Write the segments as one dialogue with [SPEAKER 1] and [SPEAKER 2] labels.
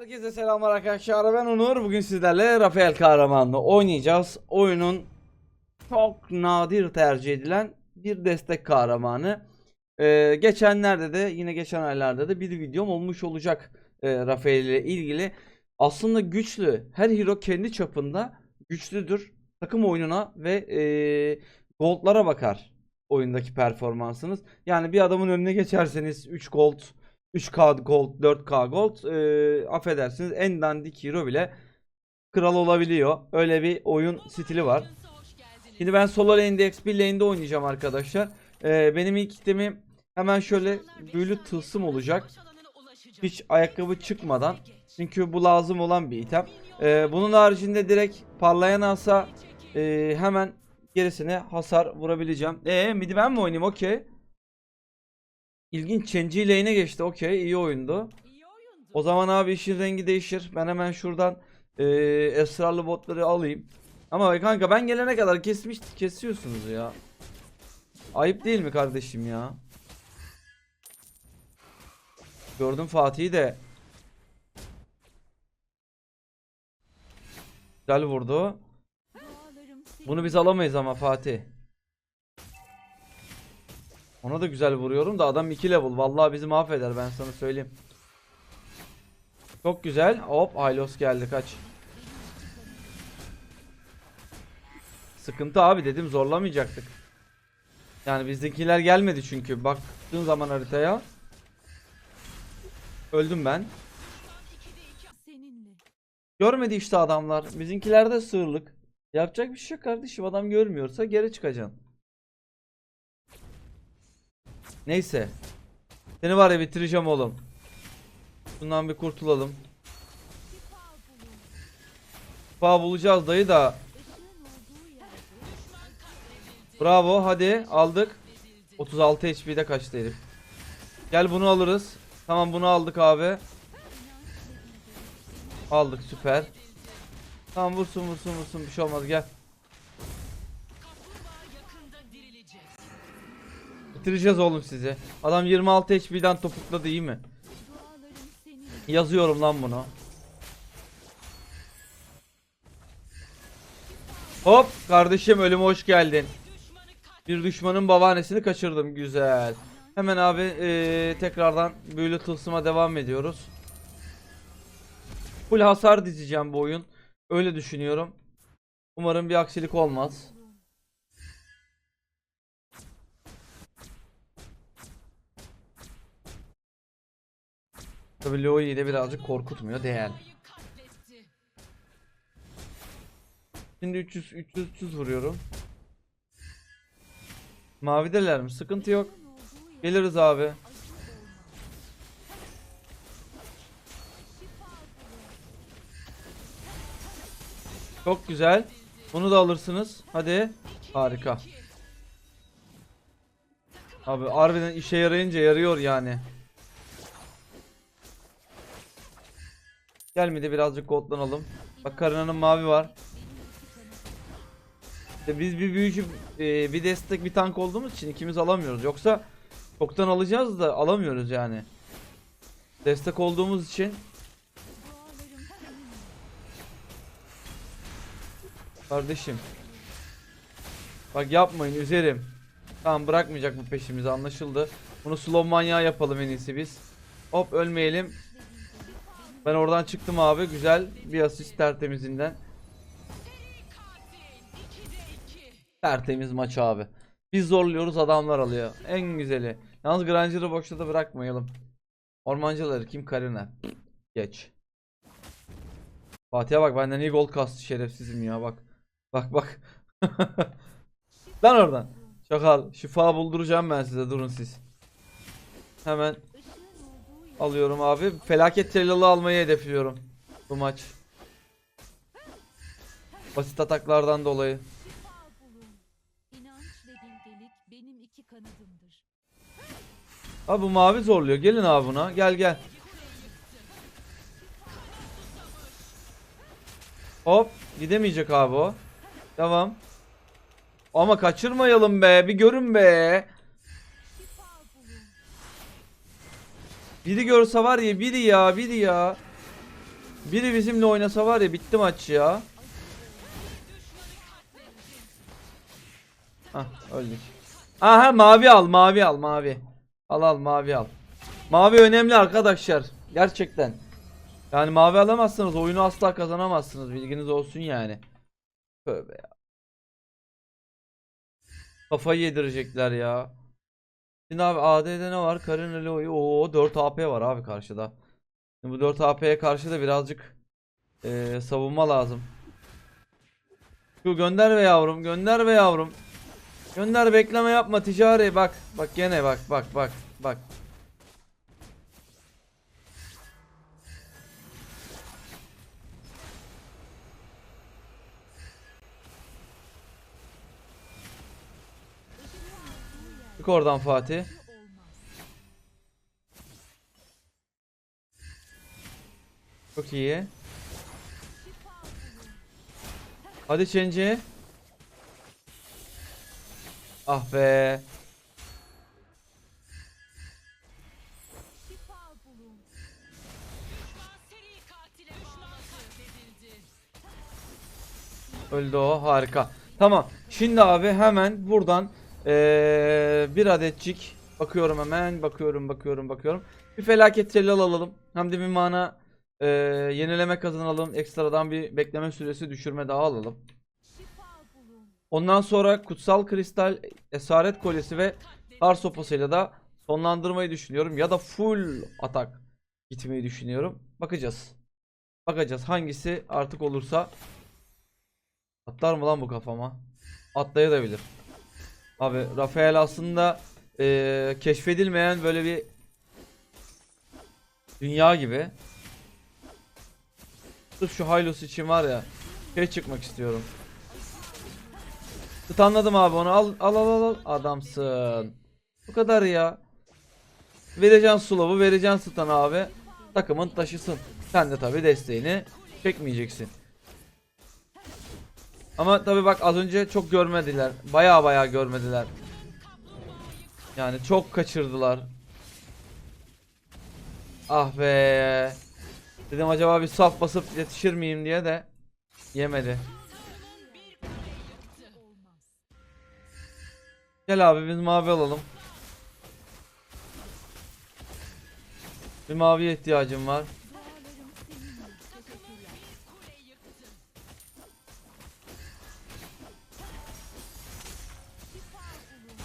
[SPEAKER 1] Herkese selamlar arkadaşlar. Ben Onur. Bugün sizlerle Rafael Kahraman'la oynayacağız. Oyunun çok nadir tercih edilen bir destek kahramanı. Ee, geçenlerde de yine geçen aylarda da bir videom olmuş olacak e, Rafael ile ilgili. Aslında güçlü. Her hero kendi çapında güçlüdür. Takım oyununa ve e, goldlara bakar oyundaki performansınız. Yani bir adamın önüne geçerseniz 3 gold 3K gold, 4K gold e, affedersiniz en dandik hero bile kral olabiliyor. Öyle bir oyun stili var. Şimdi ben solo lane'de XP lane'de oynayacağım arkadaşlar. E, benim ilk itemim hemen şöyle büyülü tılsım olacak. Hiç ayakkabı çıkmadan. Çünkü bu lazım olan bir item. E, bunun haricinde direkt parlayan asa e, hemen gerisine hasar vurabileceğim. E midi ben mi oynayayım? Okey. İlginç Chenji lane'e geçti. Okey iyi oyundu. O zaman abi işin rengi değişir. Ben hemen şuradan eee, esrarlı botları alayım. Ama kanka ben gelene kadar kesmiş kesiyorsunuz ya. Ayıp değil mi kardeşim ya? Gördüm Fatih'i de. Güzel vurdu. Bunu biz alamayız ama Fatih. Ona da güzel vuruyorum da adam 2 level. Vallahi bizi mahveder ben sana söyleyeyim. Çok güzel. Hop Hylos geldi kaç. Sıkıntı abi dedim zorlamayacaktık. Yani bizdekiler gelmedi çünkü. Baktığın zaman haritaya. Öldüm ben. Görmedi işte adamlar. Bizimkilerde sığırlık. Yapacak bir şey yok kardeşim. Adam görmüyorsa geri çıkacaksın. Neyse. Seni var ya bitireceğim oğlum. Bundan bir kurtulalım. Şifa bulacağız dayı da. Bravo hadi aldık. 36 HP'de kaçtı herif. Gel bunu alırız. Tamam bunu aldık abi. Aldık süper. Tamam vursun vursun vursun bir şey olmaz gel. Bitireceğiz oğlum sizi. Adam 26 HP'den topukladı iyi mi? Yazıyorum lan bunu. Hop kardeşim ölüme hoş geldin. Bir düşmanın babaannesini kaçırdım güzel. Hemen abi eee, tekrardan büyülü tılsıma devam ediyoruz. Full hasar dizeceğim bu oyun. Öyle düşünüyorum. Umarım bir aksilik olmaz. Tabii Loi'yi de birazcık korkutmuyor değer. Şimdi 300 300 300 vuruyorum. Mavideler mi? Sıkıntı yok. Geliriz abi. Çok güzel. Bunu da alırsınız. Hadi. Harika. Abi harbiden işe yarayınca yarıyor yani. Gelmedi birazcık goldlanalım. Bak Karina'nın mavi var. İşte biz bir büyücü e, bir destek bir tank olduğumuz için ikimiz alamıyoruz. Yoksa çoktan alacağız da alamıyoruz yani. Destek olduğumuz için kardeşim. Bak yapmayın üzerim. Tamam bırakmayacak bu peşimizi anlaşıldı. Bunu slow manyağı yapalım en iyisi biz. Hop ölmeyelim. Ben oradan çıktım abi. Güzel bir asist tertemizinden. Tertemiz maç abi. Biz zorluyoruz adamlar alıyor. En güzeli. Yalnız Granger'ı boşta da bırakmayalım. Ormancıları kim Karina? Geç. Fatih'e bak benden iyi gol kastı şerefsizim ya bak. Bak bak. Lan oradan. Çakal. Şifa bulduracağım ben size durun siz. Hemen alıyorum abi. Felaket tellalı almayı hedefliyorum. Bu maç. Basit ataklardan dolayı. Abi bu mavi zorluyor. Gelin abi buna. Gel gel. Hop. Gidemeyecek abi o. Tamam. Ama kaçırmayalım be. Bir görün be. Biri görse var ya biri ya biri ya. Biri bizimle oynasa var ya bitti maç ya. Hah öldük. Aha mavi al mavi al mavi. Al al mavi al. Mavi önemli arkadaşlar. Gerçekten. Yani mavi alamazsınız oyunu asla kazanamazsınız bilginiz olsun yani. Tövbe ya. Kafayı yedirecekler ya. Şimdi abi AD'de ne var? Karin Eloy. Oo 4 AP var abi karşıda. Şimdi bu 4 AP'ye karşı da birazcık eee, savunma lazım. Şu gönder be yavrum, gönder be yavrum. Gönder bekleme yapma ticari bak. Bak gene bak bak bak bak. Çık oradan Fatih. Çok iyi. Hadi Çenci. Ah be. Öldü o. Harika. Tamam. Şimdi abi hemen buradan eee, bir adetçik bakıyorum hemen. Bakıyorum, bakıyorum, bakıyorum. Bir felaket celal alalım. Hem de bir mana eee, yenileme kazanalım. Ekstradan bir bekleme süresi düşürme daha alalım. Ondan sonra kutsal kristal, esaret kolyesi ve kar sopasıyla da sonlandırmayı düşünüyorum. Ya da full atak gitmeyi düşünüyorum. Bakacağız. Bakacağız hangisi artık olursa. Atlar mı lan bu kafama? Atlayabilir. Abi Rafael aslında eee, keşfedilmeyen böyle bir dünya gibi. Sırf şu Hylos için var ya şey çıkmak istiyorum. Stunladım abi onu al al al al adamsın. Bu kadar ya. Vereceksin slow'u vereceksin stun abi. Takımın taşısın. Sen de tabi desteğini çekmeyeceksin. Ama tabi bak az önce çok görmediler. Baya baya görmediler. Yani çok kaçırdılar. Ah be. Dedim acaba bir saf basıp yetişir miyim diye de yemedi. Gel abi biz mavi alalım. Bir maviye ihtiyacım var.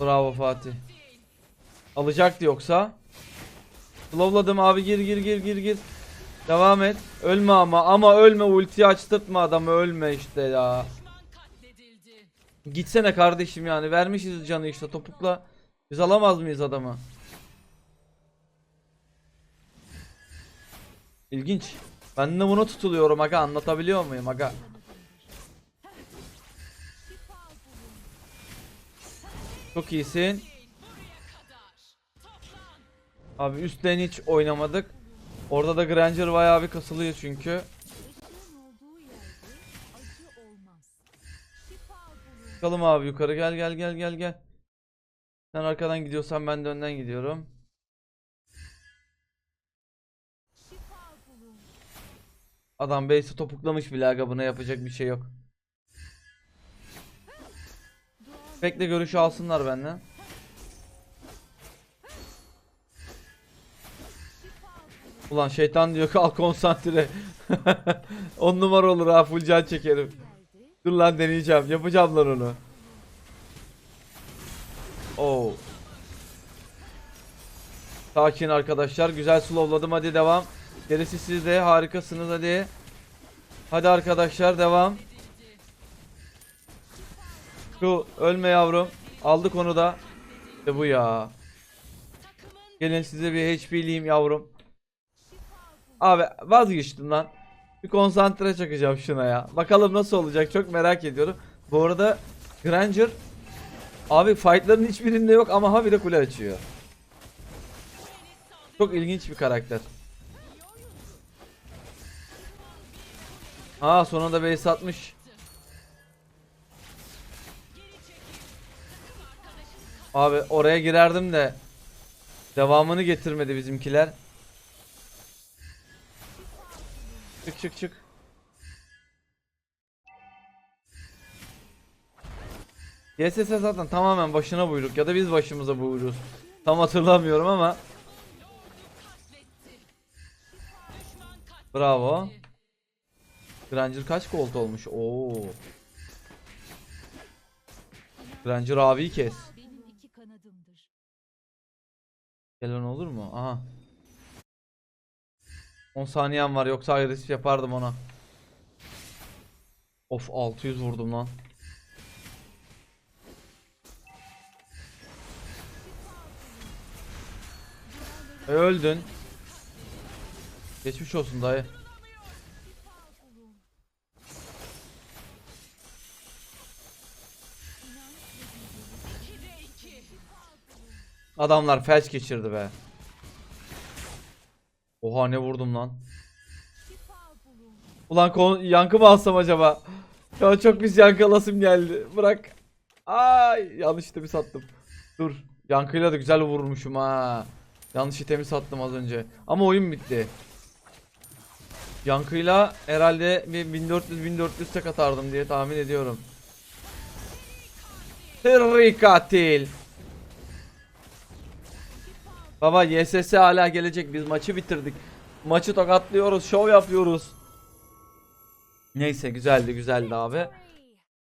[SPEAKER 1] Bravo Fatih. Alacaktı yoksa. Slowladım abi gir gir gir gir gir. Devam et. Ölme ama ama ölme ulti açtırtma adamı ölme işte ya. Gitsene kardeşim yani vermişiz canı işte topukla. Biz alamaz mıyız adamı? İlginç. Ben de bunu tutuluyorum aga anlatabiliyor muyum aga? Çok iyisin. Abi üst lane hiç oynamadık. Orada da Granger bayağı bir kasılıyor çünkü. Çıkalım abi yukarı gel gel gel gel gel. Sen arkadan gidiyorsan ben de önden gidiyorum. Adam base'i topuklamış bile aga buna yapacak bir şey yok. Bekle görüşü alsınlar benden. Ulan şeytan diyor ki al konsantre. 10 numara olur ha full can çekerim. Dur lan deneyeceğim. Yapacağım lan onu. Oo. Sakin arkadaşlar. Güzel slowladım. Hadi devam. Gerisi sizde. Harikasınız hadi. Hadi arkadaşlar devam. Şu ölme yavrum. Aldık onu da. İşte bu ya. Gelin size bir HP'liyim yavrum. Abi vazgeçtim lan. Bir konsantre çakacağım şuna ya. Bakalım nasıl olacak çok merak ediyorum. Bu arada Granger abi fightların hiçbirinde yok ama habire kule açıyor. Çok ilginç bir karakter. Aa sonunda base atmış. Abi oraya girerdim de devamını getirmedi bizimkiler. Çık çık çık. YSS zaten tamamen başına buyruk ya da biz başımıza buyruz. Tam hatırlamıyorum ama bravo. Granger kaç gold olmuş? Oo. Granger abiyi kes. Gelen olur mu? Aha. 10 saniyem var yoksa agresif yapardım ona. Of 600 vurdum lan. E, öldün. Geçmiş olsun dayı. Adamlar felç geçirdi be. Oha ne vurdum lan. Ulan yankı mı alsam acaba? Ya çok pis yankı alasım geldi. Bırak. Ay yanlış itemi sattım. Dur. Yankıyla da güzel vurmuşum ha. Yanlış itemi sattım az önce. Ama oyun bitti. Yankıyla herhalde bir 1400 1400 tek atardım diye tahmin ediyorum. Sırrı katil. Baba YSS hala gelecek. Biz maçı bitirdik. Maçı tokatlıyoruz. Şov yapıyoruz. Neyse güzeldi güzeldi abi.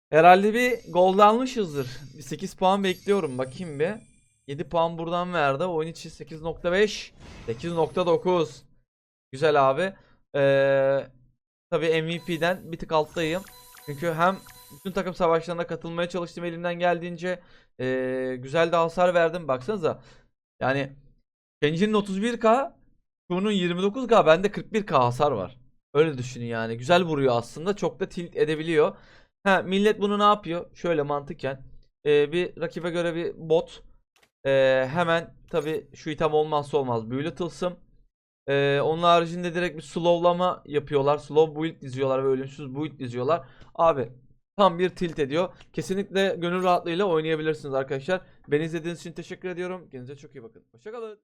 [SPEAKER 1] Herhalde bir gol almışızdır. Bir 8 puan bekliyorum. Bakayım bir. 7 puan buradan verdi. Oyun içi 8.5. 8.9. Güzel abi. Ee, tabii MVP'den bir tık alttayım. Çünkü hem bütün takım savaşlarına katılmaya çalıştım elimden geldiğince. Ee, güzel de hasar verdim. Baksanıza. Yani Kenji'nin 31k, Ku'nun 29k, bende 41k hasar var. Öyle düşünün yani. Güzel vuruyor aslında. Çok da tilt edebiliyor. Ha millet bunu ne yapıyor? Şöyle mantıken. Ee, bir rakibe göre bir bot. Ee, hemen tabi şu item olmazsa olmaz. Büyülü tılsım. Ee, onun haricinde direkt bir slowlama yapıyorlar. Slow build diziyorlar ve ölümsüz build diziyorlar. Abi tam bir tilt ediyor. Kesinlikle gönül rahatlığıyla oynayabilirsiniz arkadaşlar. Beni izlediğiniz için teşekkür ediyorum. Kendinize çok iyi bakın. Hoşçakalın.